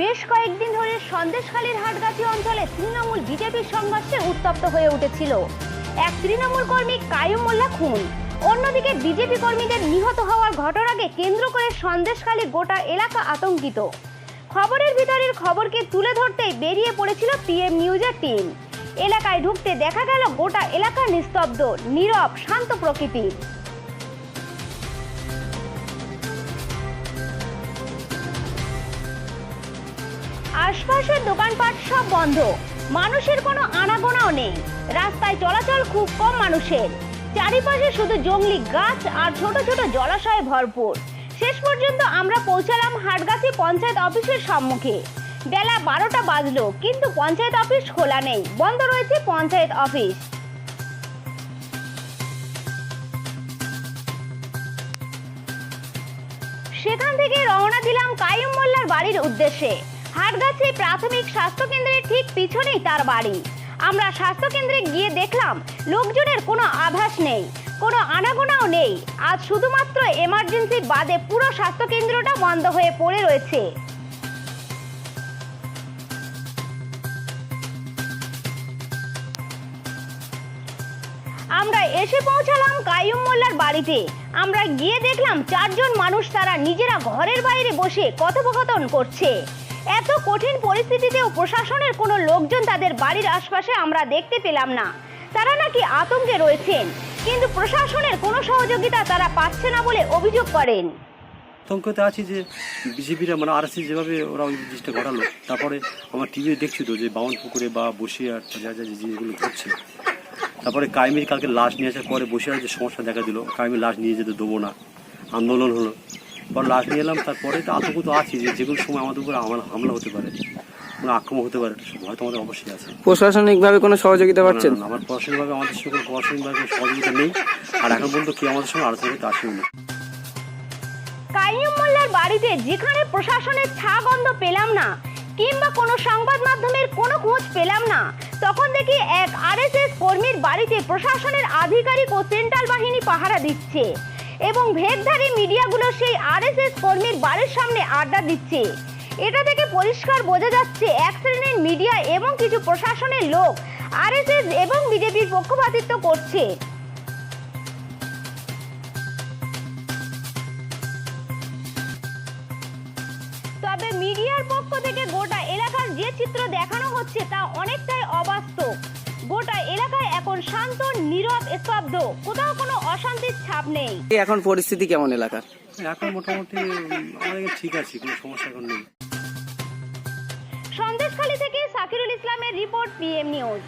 বেশ কয়েকদিন ধরে সন্দেশখালীর হাটগাছি অঞ্চলে তৃণমূল বিজেপির সংঘর্ষে উত্তপ্ত হয়ে উঠেছিল। এক তৃণমূল কর্মী কায়ুম মোল্লা খুন। অন্যদিকে বিজেপি কর্মীদের নিহত হওয়ার ঘটনাকে কেন্দ্র করে সন্দেশখালী গোটা এলাকা আতঙ্কিত। খবরের ভিতরের খবরকে তুলে ধরতেই বেরিয়ে পড়েছিল পিএম নিউজের টিম। এলাকায় ঢুকতে দেখা গেল গোটা এলাকা নিস্তব্ধ, নীরব, শান্ত প্রকৃতির। আশপাশের দোকানপাট সব বন্ধ। মানুষের কোনো আনাগোনাও নেই। রাস্তায় চলাচল খুব কম মানুষের। চারিপাশে শুধু জঙ্গলি গাছ আর ছোট ছোট জলাশয়ে ভরপুর। শেষ পর্যন্ত আমরা পৌঁছালাম হাটগাছি পঞ্চায়েত অফিসের সম্মুখে। বেলা বারোটা বাজলো, কিন্তু পঞ্চায়েত অফিস খোলা নেই। বন্ধ রয়েছে পঞ্চায়েত অফিস। সেখান থেকে রওনা দিলাম কাইম মোল্লার বাড়ির উদ্দেশ্যে। হাটগাছি প্রাথমিক স্বাস্থ্য কেন্দ্রের ঠিক পিছনেই তার বাড়ি। আমরা স্বাস্থ্য কেন্দ্রে গিয়ে দেখলাম, লোকজনের কোনো আভাস নেই, কোনো আনাগোনাও নেই। আজ শুধুমাত্র এমার্জেন্সি বাদে পুরো স্বাস্থ্য কেন্দ্রটা বন্ধ হয়ে পড়ে রয়েছে। আমরা এসে পৌঁছালাম কাইয়ুম মোল্লার বাড়িতে। আমরা গিয়ে দেখলাম চারজন মানুষ তারা নিজেরা ঘরের বাইরে বসে কথোপকথন করছে। এত কঠিন পরিস্থিতিতেও প্রশাসনের কোনো লোকজন তাদের বাড়ির আশপাশে আমরা দেখতে পেলাম না। তারা নাকি আতঙ্কে রয়েছেন, কিন্তু প্রশাসনের কোনো সহযোগিতা তারা পাচ্ছে না বলে অভিযোগ করেন। আতঙ্কতে আছি যে বিজেপিরা মানে আরএসএস যেভাবে ওরা ওই জিনিসটা ঘটালো তারপরে আমার টিভি দেখছি তো যে বাউন পুকুরে বা বসিরহাট যা যা জিনিসগুলো ঘটছে। তারপরে কাইমির কালকে লাশ নিয়ে আসার পরে বসিরহাট যে সমস্যা দেখা দিল কাইমির লাশ নিয়ে যেতে দেবো না, আন্দোলন হলো। পর লাশ নিয়ে এলাম তারপরে তো আতঙ্ক তো আছি যে যে কোনো সময় আমাদের উপরে হামলা হামলা হতে পারে কোনো আক্রমণ হতে পারে একটা সময় হয়তো আমাদের অবশ্যই আছে। প্রশাসনিকভাবে কোনো সহযোগিতা পাচ্ছেন? না, আমার প্রশাসনিকভাবে আমাদের সঙ্গে প্রশাসনিকভাবে কোনো সহযোগিতা নেই আর এখন পর্যন্ত কেউ আমাদের সঙ্গে আলোচনা করতে আসেনি। কাইয়ুম মোল্লার বাড়িতে যেখানে প্রশাসনের ছা গন্ধ পেলাম না কিংবা কোনো সংবাদ মাধ্যমের কোনো খোঁজ পেলাম না তখন দেখি এক আরএসএস কর্মীর বাড়িতে প্রশাসনের আধিকারিক ও সেন্ট্রাল বাহিনী পাহারা দিচ্ছে। এবং ভেদধারী মিডিয়াগুলো সেই আরএসএস কর্মীর বাড়ির সামনে আড্ডা দিচ্ছে। এটা থেকে পরিষ্কার বোঝা যাচ্ছে এক শ্রেণির মিডিয়া এবং কিছু প্রশাসনের লোক আরএসএস এবং বিজেপির পক্ষপাতিত্ব করছে। তবে মিডিয়ার পক্ষ থেকে গোটা এলাকার যে চিত্র দেখানো হচ্ছে তা অনেকটাই অবাস্তব। এখন শান্ত নীরব স্তব্ধ। কোথাও কোনো অশান্তির ছাপ নেই। এখন পরিস্থিতি কেমন এলাকার? এখন মোটামুটি আমাদের ঠিক আছে কোনো সমস্যা এখন নেই। সন্দেশখালী থেকে সাকিরুল ইসলামের রিপোর্ট পিএম নিউজ।